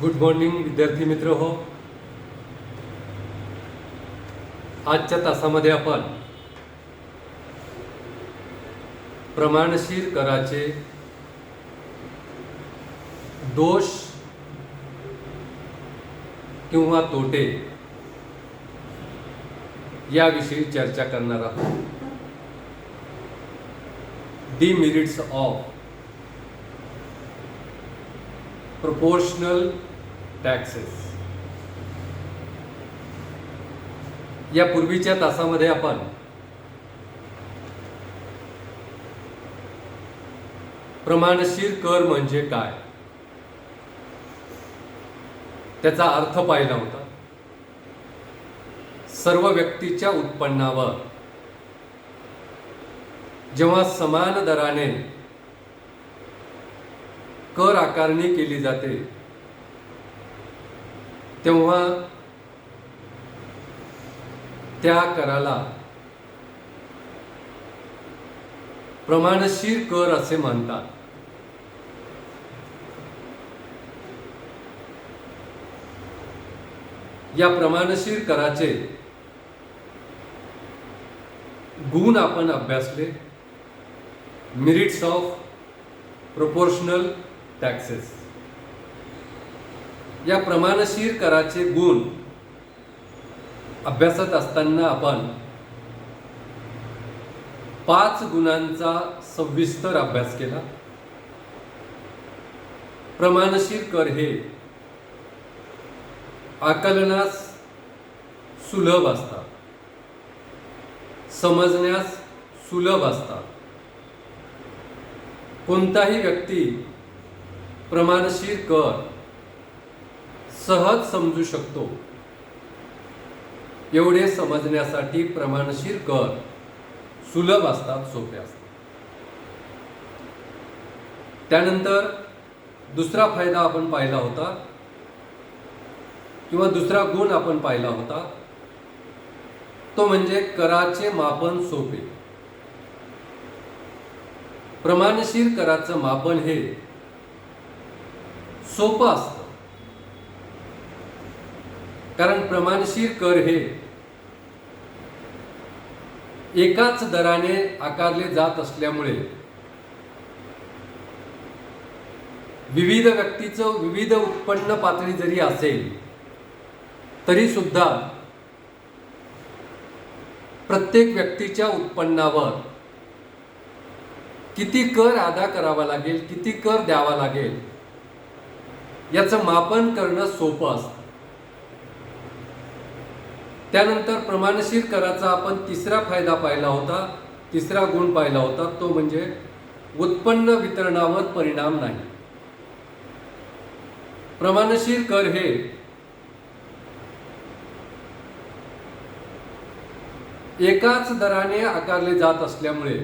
Good morning विद्यार्थी मित्र हो. आजच्या तासामध्ये आपण प्रमाणशीर कराचे दोष किंवा तोटे याविषयी चर्चा करणार आहोत. Demerits merits of proportional taxes. या पूर्वीच्या तासामध्ये आपण प्रमाणशीर कर म्हणजे काय? त्याचा अर्थ पाहिला होता. सर्व व्यक्तीच्या उत्पन्नावर. जेव्हा समान दराने कर आकारणी केली जाते तेव्हा त्या कराला प्रमाणशीर कर असे म्हणतात. या प्रमाणशीर कराचे गुण आपण अभ्यासले. मिरिट्स ऑफ प्रोपोर्शनल टॅक्सेस या प्रमाणशीर कराचे गुण अभ्यासत असताना आपण पाच गुणांचा सविस्तर अभ्यास केला. प्रमाणशीर कर हे आकलनास सुलभ असतात. समजण्यास सुलभ असतात. कोणताही व्यक्ती प्रमाणशीर कर सहज समजू शकतो. एवढे समजण्यासाठी प्रमाणशीर कर सुलभ असतात सोपे असतात. त्यानंतर दुसरा फायदा आपण पाहिला होता किंवा दुसरा गुण आपण पाहिला होता तो म्हणजे कराचे मापन सोपे. प्रमाणशीर कराचं मापन हे सोपं असतं. कारण प्रमाणशीर कर हे एकाच दराने आकारले जात असल्यामुळे विविध व्यक्तीचं विविध उत्पन्न पातळी जरी असेल तरी सुद्धा प्रत्येक व्यक्तीच्या उत्पन्नावर किती कर अदा करावा लागेल किती कर द्यावा लागेल याचं मापन करणं सोपं असतं. त्यानंतर प्रमाणशीर कराचा आपण तिसरा फायदा पाहिला होता तिसरा गुण पाहिला होता तो म्हणजे उत्पन्न वितरणावर परिणाम नाही. प्रमाणशीर कर हे एकाच दराने आकारले जात असल्यामुळे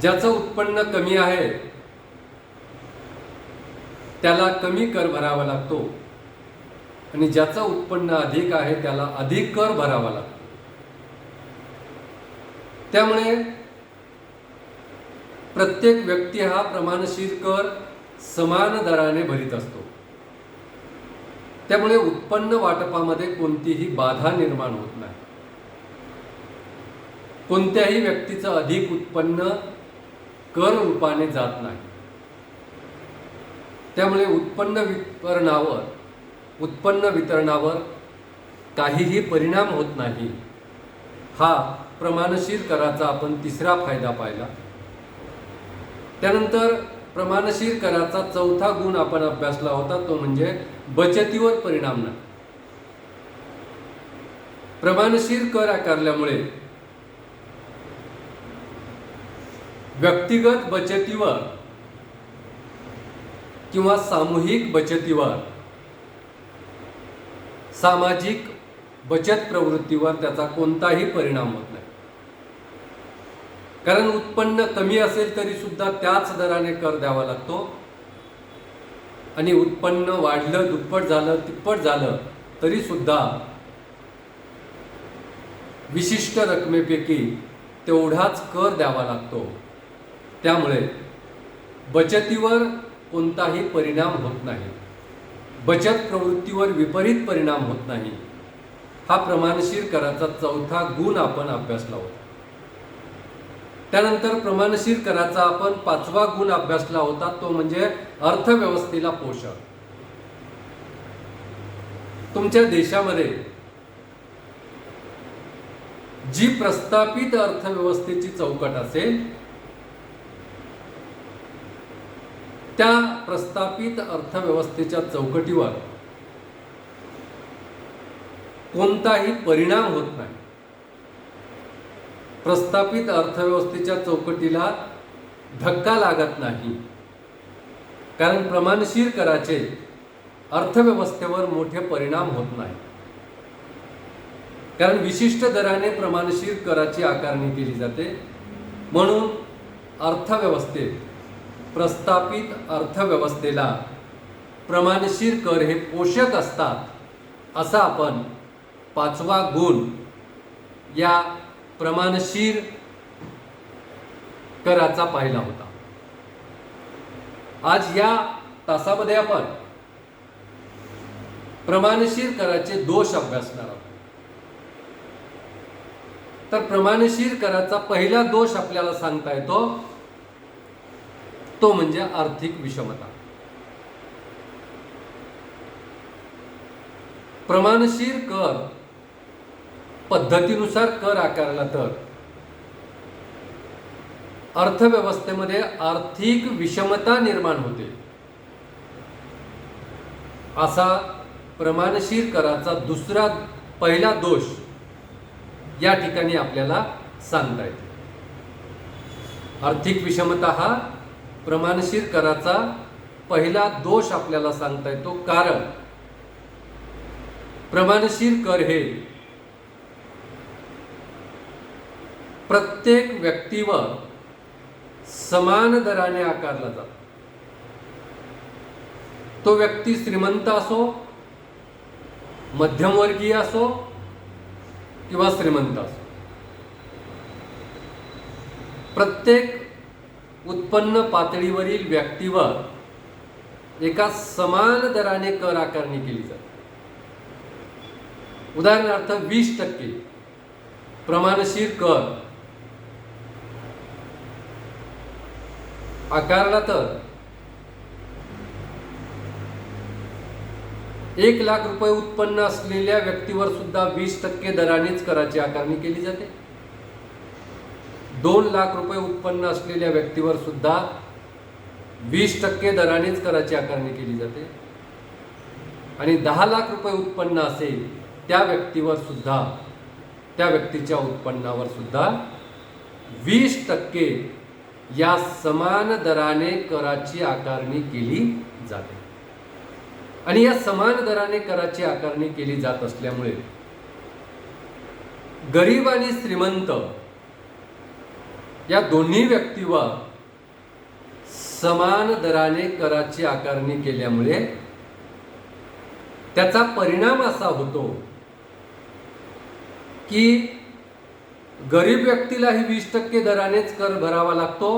ज्याचं उत्पन्न कमी आहे त्याला कमी कर भरावा लागतो. आणि ज्याचं उत्पन्न अधिक आहे त्याला अधिक कर भरावा लागतो. त्यामुळे प्रत्येक व्यक्ती हा प्रमाणशीर कर समान दराने भरीत असतो. त्यामुळे उत्पन्न वाटपामध्ये कोणतीही बाधा निर्माण होत नाही. कोणत्याही व्यक्तीचं अधिक उत्पन्न कर रूपाने जात नाही. त्यामुळे उत्पन्न वितरणावर उत्पन्न वितरणावर काहीही परिणाम होत नाही. हा प्रमाणशीर कराचा आपण तिसरा फायदा पाहिला. त्यानंतर प्रमाणशीर कराचा चौथा गुण आपण अभ्यासला होता तो म्हणजे बचतीवर परिणाम नाही. प्रमाणशीर कर आकारल्यामुळे व्यक्तिगत बचतीवर किंवा सामूहिक बचतीवर सामाजिक बचत प्रवृत्तीवर त्याचा कोणताही परिणाम होत नाही. कारण उत्पन्न कमी असेल तरी सुद्धा त्याच दराने कर द्यावा लागतो. आणि उत्पन्न वाढलं दुप्पट झालं तिप्पट झालं तरी सुद्धा विशिष्ट रकमेपैकी तेवढाच कर द्यावा लागतो. त्यामुळे बचतीवर कोणताही परिणाम होत नाही. बचत प्रवृत्तीवर विपरीत परिणाम होत नाही. हा प्रमाणशीर कराचा चौथा गुण आपण अभ्यासला होता त्यानंतर प्रमाणशीर कराचा आपण पाचवा गुण अभ्यासला होता तो म्हणजे अर्थव्यवस्थेला पोषण. तुमच्या देशामध्ये जी प्रस्थापित अर्थव्यवस्थेची चौकट असेल त्या प्रस्थापित अर्थव्यवस्थेच्या चौकटीवर कोणताही परिणाम होत नाही. प्रस्थापित अर्थव्यवस्थेच्या चौकटीला धक्का लागत नाही. कारण प्रमाणशीर कराचे अर्थव्यवस्थेवर मोठे परिणाम होत नाही. कारण विशिष्ट दराने प्रमाणशीर कराची आकारणी केली जाते. म्हणून अर्थव्यवस्थेत प्रस्थापित अर्थव्यवस्थेला प्रमाणशीर कर हे पोषक असतात असा आपण पाचवा गुण या प्रमाणशीर कराचा पाहिला होता. आज या तासामध्ये आपण प्रमाणशीर कराचे दोष अभ्यासणार आहोत. तर प्रमाणशीर कराचा पहिला दोष आपल्याला सांगता येतो तो म्हणजे आर्थिक विषमता. प्रमाणशीर कर पद्धतीनुसार कर आकारला तर. अर्थव्यवस्थेमध्ये आर्थिक विषमता निर्माण होते. असा प्रमाणशीर कराचा दुसरा पहिला दोष या ठिकाणी आपल्याला सांगता येते. आर्थिक विषमता हा प्रमाणशीर कराचा पहिला दोष आपल्याला सांगता येतो. कारण प्रमाणशीर कर हे प्रत्येक व्यक्तीवर समान दराने आकारला जातो. तो व्यक्ती श्रीमंत असो मध्यमवर्गीय असो किंवा श्रीमंत असो. प्रत्येक उत्पन्न पातळीवरील व्यक्तीवर एका समान दराने कर आकारणी केली जाते. उदाहरणार्थ वीस टक्के प्रमाणशीर कर आकारला तर एक लाख रुपये उत्पन्न असलेल्या व्यक्तीवर सुद्धा वीस टक्के दरानेच कराची आकारणी केली जाते. दोन लाख रुपये उत्पन्न असलेल्या व्यक्तीवर सुद्धा वीस टक्के दरानेच कराची आकारणी केली जाते. आणि दहा लाख रुपये उत्पन्न असेल त्या व्यक्तीवर सुद्धा त्या व्यक्तीच्या उत्पन्नावर सुद्धा वीस टक्के या समान दराने कराची आकारणी केली जाते. आणि या समान दराने कराची आकारणी केली जात असल्यामुळे गरीब आणि श्रीमंत या दोन्ही व्यक्तीवर समान दराने कराची आकारणी केल्यामुळे त्याचा परिणाम असा होतो की गरीब व्यक्तीलाही वीस टक्के दरानेच कर भरावा लागतो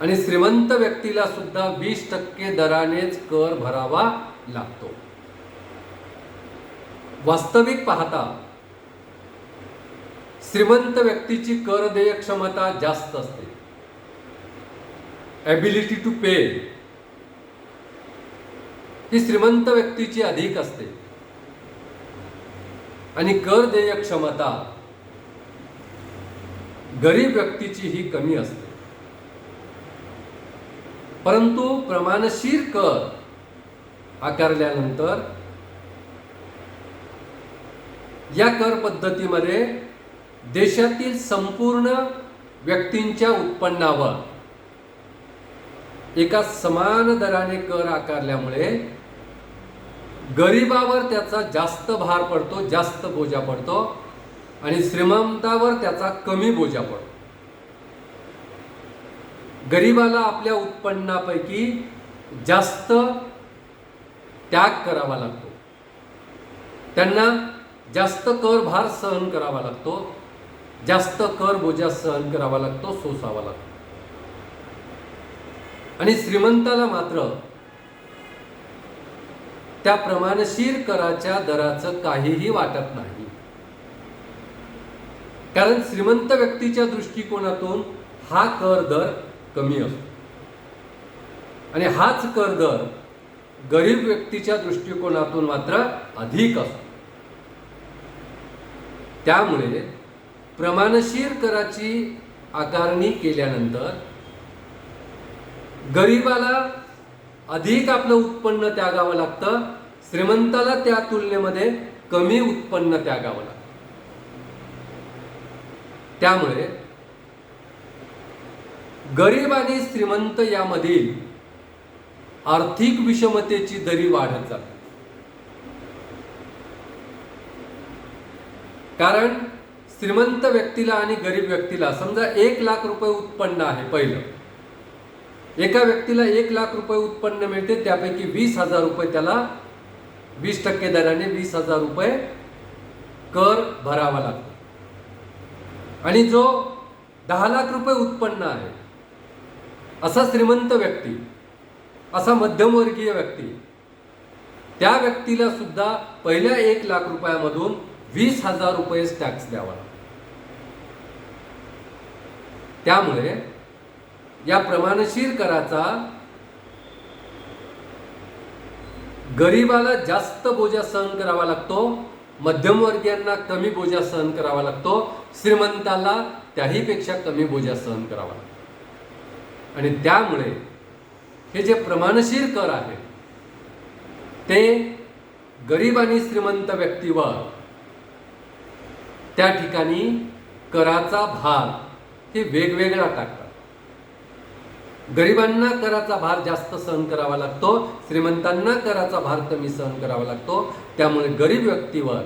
आणि श्रीमंत व्यक्तीला सुद्धा वीस टक्के दरानेच कर भरावा लागतो. वास्तविक पाहता श्रीमंत व्यक्तीची कर देय क्षमता जास्त असते. ॲबिलिटी टू पे ही श्रीमंत व्यक्तीची अधिक असते. आणि कर देय क्षमता गरीब व्यक्तीची ही कमी असते. परंतु प्रमाणशीर कर आकारल्यानंतर या कर पद्धतीमध्ये देशातील संपूर्ण व्यक्तींच्या उत्पन्नावर. एका समान दराने कर आकारल्यामुळे गरिबावर त्याचा जास्त भार पडतो जास्त बोजा पडतो आणि श्रीमंतावर त्याचा कमी बोजा पडतो. गरिबाला आपल्या उत्पन्नापैकी जास्त त्याग करावा लागतो. त्यांना जास्त कर भार सहन करावा लागतो. जास्त कर बोजा सहन करावा लागतो सोसावा लागतो. आणि श्रीमंताला मात्र त्या प्रमाणशीर कराच्या दराचं काहीही वाटत नाही. कारण श्रीमंत व्यक्तीच्या दृष्टिकोनातून हा कर दर कमी असतो. आणि हाच कर दर गरीब व्यक्तीच्या दृष्टिकोनातून मात्र अधिक असतो. त्यामुळे प्रमाणशीर कराची आकारणी केल्यानंतर गरीबाला अधिक आपलं उत्पन्न त्यागावं लागतं श्रीमंताला त्या तुलनेमध्ये कमी उत्पन्न त्यागावं लागतं. त्यामुळे गरीब आणि श्रीमंत यामधील आर्थिक विषमतेची दरी वाढत जाते. कारण श्रीमंत व्यक्तीला आणि गरीब व्यक्तीला समजा एक लाख रुपये उत्पन्न आहे पहिलं. एका व्यक्तीला एक लाख रुपये उत्पन्न मिळते त्यापैकी वीस हजार रुपये त्याला वीस टक्के दराने वीस हजार रुपये कर भरावा लागतो. आणि जो दहा लाख रुपये उत्पन्न आहे असा श्रीमंत व्यक्ती असा मध्यमवर्गीय व्यक्ती त्या व्यक्तीला सुद्धा पहिल्या एक लाख रुपयामधून वीस हजार रुपयेच टॅक्स द्यावा लागतो. त्यामुळे या प्रमाणशीर कराचा गरीबाला जास्त बोजा सहन करावा लागतो मध्यमवर्गीयांना कमी बोजा सहन करावा लागतो श्रीमंताला त्याहीपेक्षा कमी बोजा सहन करावा लागतो. आणि त्यामुळे हे जे प्रमाणशीर कर आहे ते गरीब आणि श्रीमंत व्यक्तीवर त्या ठिकाणी कराचा भार हे वेगवेगळा टाकतात. गरिबांना कराचा भार जास्त सहन करावा लागतो श्रीमंतांना कराचा भार कमी सहन करावा लागतो. त्यामुळे गरीब व्यक्तीवर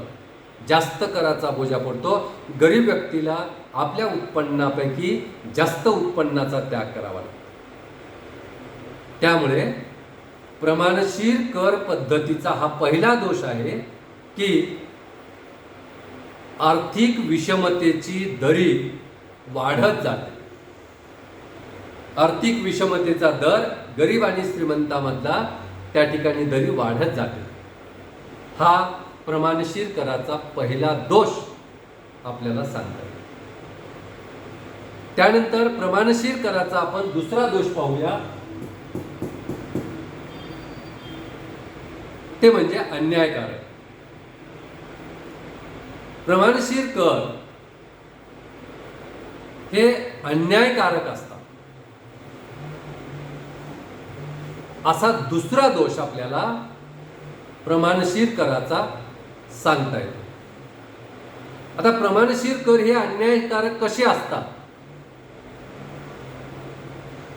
जास्त कराचा बोजा पडतो. गरीब व्यक्तीला आपल्या उत्पन्नापैकी जास्त उत्पन्नाचा त्याग करावा लागतो. त्यामुळे प्रमाणशीर कर पद्धतीचा हा पहिला दोष आहे की आर्थिक विषमतेची दरी वाढत जाते. आर्थिक विषमतेचा दर गरीब आणि श्रीमंतामधला त्या ठिकाणी दरी वाढत जाते. हा प्रमाणशीर कराचा पहिला दोष आपल्याला सांगता येईल त्यानंतर प्रमाणशीर कराचा आपण दुसरा दोष पाहूया. ते म्हणजे अन्यायकारक. प्रमाणशीर कर हे अन्यायकारक असतात. असा दुसरा दोष आपल्याला प्रमाणशीर कराचा सांगता येतो. आता प्रमाणशीर कर हे अन्यायकारक कसे असतात?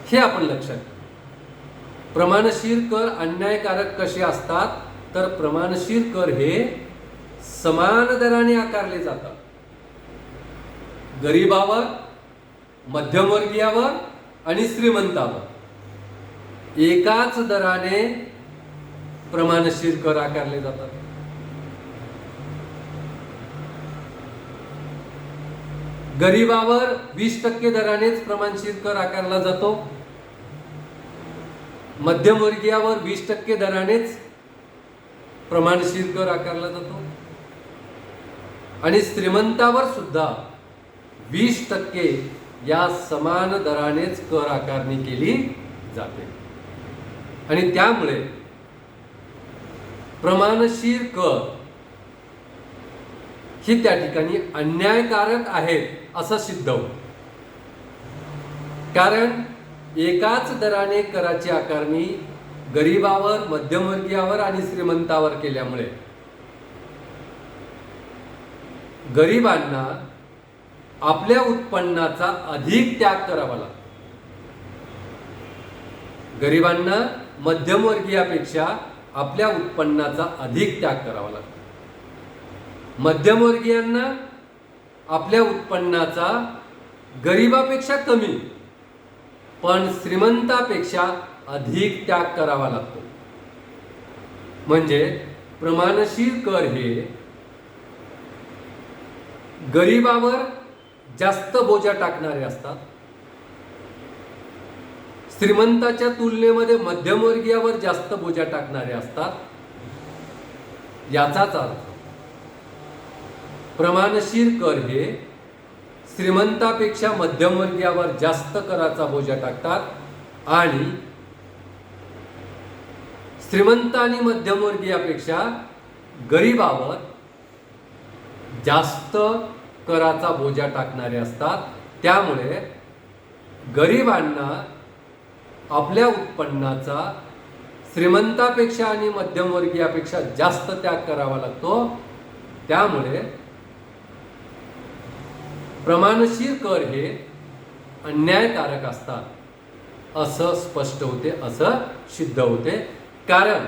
हे आपण लक्षात घेऊ. प्रमाणशीर कर अन्यायकारक कसे असतात? तर प्रमाणशीर कर हे समान दराने आकारले जातात. गरीबावर मध्यमवर्गीयावर आणि श्रीमंतावर. एकाच दराने प्रमाणशीर कर आकारले जातात. गरीबावर वीस टक्के दरानेच प्रमाणशीर कर आकारला जातो. मध्यमवर्गीयावर वीस टक्के दरानेच प्रमाणशीर कर आकारला जातो. आणि श्रीमंतावर सुद्धा वीस टक्के या समान दरानेच कर आकारणी केली जाते. आणि त्यामुळे प्रमाणशीर कर ही त्या ठिकाणी अन्यायकारक आहेत असं सिद्ध होत. कारण एकाच दराने कराची आकारणी गरीबावर मध्यमवर्गीयावर आणि श्रीमंतावर केल्यामुळे गरिबांना आपल्या उत्पन्नाचा अधिक त्याग करावा लागतो. गरिबांना मध्यमवर्गीयापेक्षा आपल्या उत्पन्नाचा अधिक त्याग करावा लागतो. मध्यमवर्गीयांना आपल्या उत्पन्नाचा गरिबापेक्षा कमी पण श्रीमंतापेक्षा अधिक त्याग करावा लागतो. म्हणजे प्रमाणशीर कर हे गरिबावर जास्त बोजा टाकणारे असतात. श्रीमंताच्या तुलनेमध्ये मध्यमवर्गीयावर जास्त बोजा टाकणारे असतात. याचाच अर्थ प्रमाणशीर कर हे श्रीमंतापेक्षा मध्यमवर्गीयावर जास्त कराचा बोजा टाकतात आणि श्रीमंत आणि मध्यमवर्गीयापेक्षा गरीबावर जास्त कराचा बोजा टाकणारे असतात. त्यामुळे गरिबांना आपल्या उत्पन्नाचा श्रीमंतापेक्षा आणि मध्यमवर्गीयापेक्षा जास्त त्याग करावा लागतो. त्यामुळे प्रमाणशीर कर हे अन्यायकारक असतात. असं स्पष्ट होते असं सिद्ध होते. कारण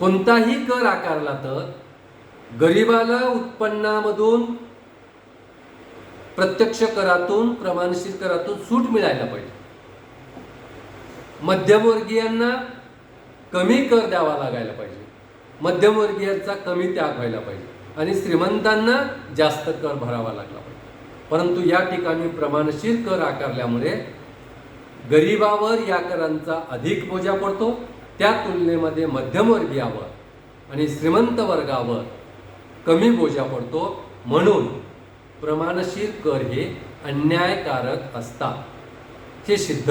कोणताही कर आकारला तर गरिबाला उत्पन्नामधून प्रत्यक्ष करातून प्रमाणशीर करातून सूट मिळायला पाहिजे. मध्यमवर्गीयांना कमी कर द्यावा लागायला पाहिजे. मध्यमवर्गीयांचा कमी त्याग व्हायला पाहिजे. आणि श्रीमंतांना जास्त कर भरावा लागला पाहिजे. परंतु या ठिकाणी प्रमाणशीर कर आकारल्यामुळे गरिबावर या करांचा अधिक बोजा पडतो. त्या तुलनेमध्ये मध्यमवर्गीयावर आणि श्रीमंत वर्गावर कमी बोजा पडतो म्हणून प्रमाणशीर कर हे अन्यायकारक असतात. हे सिद्ध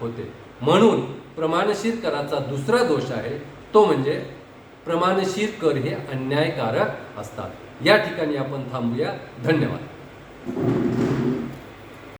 होते. म्हणून प्रमाणशीर कराचा दुसरा दोष आहे तो म्हणजे प्रमाणशीर कर हे अन्यायकारक असतात. या ठिकाणी आपण थांबूया. धन्यवाद.